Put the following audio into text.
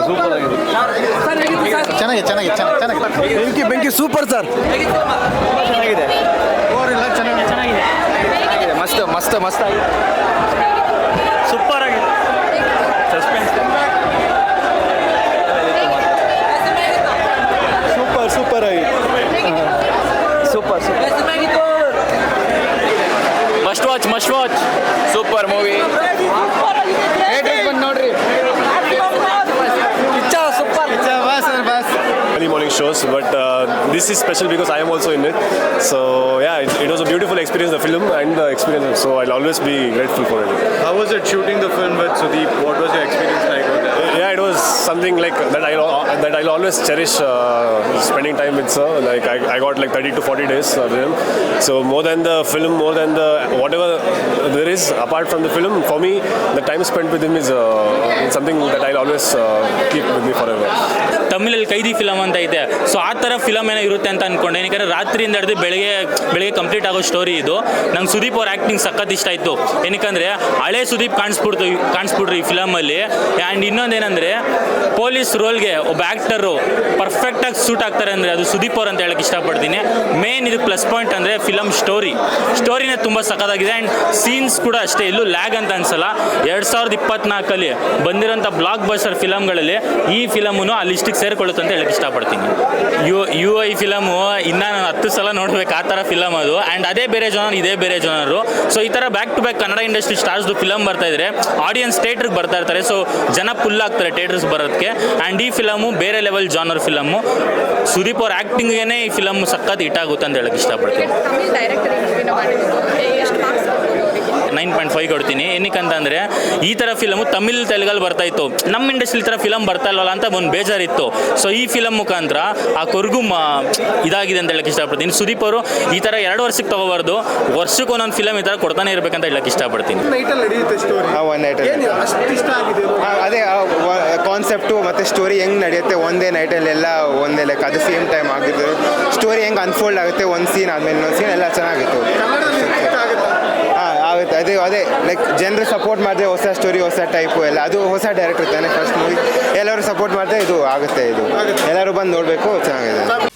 ಚೆನ್ನಾಗಿದೆ ಚೆನ್ನಾಗಿದೆ ಚೆನ್ನಾಗಿ ಚೆನ್ನಾಗಿದೆ ಬೆಂಕಿ ಬೆಂಕಿ ಸೂಪರ್ ಸರ್ ಚೆನ್ನಾಗಿದೆ ಓವರೆಲ್ಲ ಚೆನ್ನಾಗಿದೆ ಚೆನ್ನಾಗಿದೆ ಮಸ್ತ್ ಮಸ್ತ್ ಮಸ್ತ್ ಆಗಿದೆ ಸೂಪರ್ ಆಗಿದೆ ಸಸ್ಪೆನ್ಸ್ ಸೂಪರ್ ಸೂಪರ್ ಆಗಿ super super must watch must watch super movie shows, but uh, this is special because I am also in it. So yeah, it, it was a beautiful experience, the film and the experience. So I'll always be grateful for it. How was it shooting the film with Sudeep? What was your experience something like that. I that I'll always cherish uh, spending time with sir. Like I, I got like 30 to 40 days uh, with him. So more than the film, more than the whatever there is apart from the film, for me, the time spent with him is uh, something that I'll always uh, keep with me forever. ತಮಿಳಲ್ಲಿ Kaithi film ಅಂತ ಇದೆ so ಆ ಥರ film ಏನೋ ಇರುತ್ತೆ ಅಂತ ಅನ್ಕೊಂಡೆ ಯಾಕಂದರೆ ರಾತ್ರಿಯಿಂದ ಹಿಡಿದು ಬೆಳಗ್ಗೆ ಬೆಳಗ್ಗೆ ಕಂಪ್ಲೀಟ್ ಆಗೋ ಸ್ಟೋರಿ ಇದು ನಂಗೆ ಸುದೀಪ್ ಅವ್ರ ಆ್ಯಕ್ಟಿಂಗ್ ಸಖತ್ ಇಷ್ಟ ಆಯಿತು ಏನಕ್ಕಂದರೆ ಹಳೆ ಸುದೀಪ್ ಕಾಣಿಸ್ಬಿಡ್ತು ಕಾಣಿಸ್ಬಿಟ್ರು ಈ ಫಿಲಮಲ್ಲಿ ಆ್ಯಂಡ್ ಇನ್ನೊಂದೇನೆಂದರೆ ಪೊಲೀಸ್ ರೋಲ್ಗೆ ಒಬ್ಬ ಆ್ಯಕ್ಟರು ಪರ್ಫೆಕ್ಟಾಗಿ ಸೂಟ್ ಆಗ್ತಾರೆ ಅಂದರೆ ಅದು ಸುದೀಪ್ ಅವ್ರು ಅಂತ ಹೇಳಕ್ಕೆ ಇಷ್ಟಪಡ್ತೀನಿ. ಮೇನ್ ಇದು ಪ್ಲಸ್ ಪಾಯಿಂಟ್ ಅಂದರೆ ಫಿಲಮ್ ಸ್ಟೋರಿ ಸ್ಟೋರಿನೇ ತುಂಬ ಸಖತ್ತಾಗಿದೆ ಆ್ಯಂಡ್ ಸೀನ್ಸ್ ಕೂಡ ಅಷ್ಟೇ ಎಲ್ಲೂ ಲ್ಯಾಗ್ ಅಂತ ಅನ್ಸಲ್ಲ. ಎರಡು ಸಾವಿರದ ಇಪ್ಪತ್ನಾಲ್ಕಲ್ಲಿ ಬಂದಿರೋಂಥ ಬ್ಲಾಕ್ ಬಸ್ಟರ್ ಫಿಲಮ್ಗಳಲ್ಲಿ ಈ ಫಿಲಮ್ನು ಆ ಲಿಸ್ಟಿಗೆ ಸೇರಿಕೊಳ್ಳುತ್ತೆ ಅಂತ ಹೇಳಕ್ಕೆ ಇಷ್ಟಪಡ್ತೀನಿ. ಯು ಯು ಐ ಫಿಲಮು ಇನ್ನು ನಾನು ಹತ್ತು ಸಲ ನೋಡ್ಬೇಕು ಆ ಥರ ಫಿಲಮ್ ಅದು. ಆ್ಯಂಡ್ ಅದೇ ಬೇರೆ ಜನರು ಇದೇ ಬೇರೆ ಜನರು ಸೊ ಈ ಥರ back to back Kannada industry ಸ್ಟಾರ್ಸ್ದು film ಬರ್ತಾ ಇದ್ರೆ ಆಡಿಯನ್ಸ್ ಥಿಯೇಟ್ರಿಗೆ ಬರ್ತಾ ಇರ್ತಾರೆ. ಸೊ ಜನ ಫುಲ್ ಆಗ್ತಾರೆ ಥಿಯೇಟರ್ಸ್ ಬರೋದಕ್ಕೆ ಆ್ಯಂಡ್ ಈ ಫಿಲಮು ಬೇರೆ ಲೆವೆಲ್ ಜಾನರ್ ಫಿಲಮು ಸುದೀಪ್ ಅವ್ರ ಆ್ಯಕ್ಟಿಂಗೇ ಈ ಫಿಲಮ್ ಸಖತ್ ಹಿಟ್ ಆಗುತ್ತೆ ಅಂತ ಹೇಳಕ್ಕೆ ಇಷ್ಟಪಡ್ತೀನಿ. ನೈನ್ ಪಾಯಿಂಟ್ ಫೈವ್ ಕೊಡ್ತೀನಿ. ಏನಕ್ಕಂತಂದರೆ ಈ ಥರ ಫಿಲಮು ತಮಿಳ್ ತೆಲುಗಲ್ಲಿ ಬರ್ತಾಯಿತ್ತು ನಮ್ಮ ಇಂಡಸ್ಟ್ರಿಲಿ ಥರ ಫಿಲಮ್ ಬರ್ತಾ ಇಲ್ವಲ್ಲ ಅಂತ ಒಂದು ಬೇಜಾರಿತ್ತು. ಸೊ ಈ ಫಿಲಮ್ ಮುಖಾಂತರ ಆ ಕೊರ್ಗು ಮ ಇದಾಗಿದೆ ಅಂತ ಹೇಳಕ್ಕೆ ಇಷ್ಟಪಡ್ತೀನಿ. ಸುದೀಪ್ ಅವರು ಈ ಥರ ಎರಡು ವರ್ಷಕ್ಕೆ ತಗೋಬಾರ್ದು. ವರ್ಷಕ್ಕೆ ಒಂದೊಂದು ಫಿಲಮ್ ಈ ಥರ ಕೊಡ್ತಾನೆ ಇರಬೇಕಂತ ಹೇಳಕ್ಕೆ ಇಷ್ಟಪಡ್ತೀನಿ? ಅದೇ ಕಾನ್ಸೆಪ್ಟು ಮತ್ತು ಸ್ಟೋರಿ ಹೆಂಗೆ ನಡೆಯುತ್ತೆ ಒಂದೇ ನೈಟಲ್ಲಿ ಎಲ್ಲ ಒಂದೇ ಲೈಕ್ ಅದು ಸೇಮ್ ಟೈಮ್ ಆಗಿದ್ದು ಸ್ಟೋರಿ ಹೆಂಗೆ ಅನ್ಫೋಲ್ಡ್ ಆಗುತ್ತೆ ಒಂದು ಸೀನ್ ಆದಮೇಲೆ ಇನ್ನೊಂದು ಸೀನ್ ಎಲ್ಲ ಚೆನ್ನಾಗಿತ್ತು. ಹಾಂ ಆಗುತ್ತೆ. ಅದೇ ಅದೇ ಲೈಕ್ ಜನರು ಸಪೋರ್ಟ್ ಮಾಡಿದ್ರೆ ಹೊಸ ಸ್ಟೋರಿ ಹೊಸ ಟೈಪು ಎಲ್ಲ. ಅದು ಹೊಸ ಡೈರೆಕ್ಟರ್ ತಾನೆ ಫಸ್ಟ್ ಮೂವಿ ಎಲ್ಲರೂ ಸಪೋರ್ಟ್ ಮಾಡಿದ್ರೆ ಇದು ಆಗುತ್ತೆ ಇದು. ಎಲ್ಲರೂ ಬಂದು ನೋಡಬೇಕು ಚೆನ್ನಾಗಿದೆ.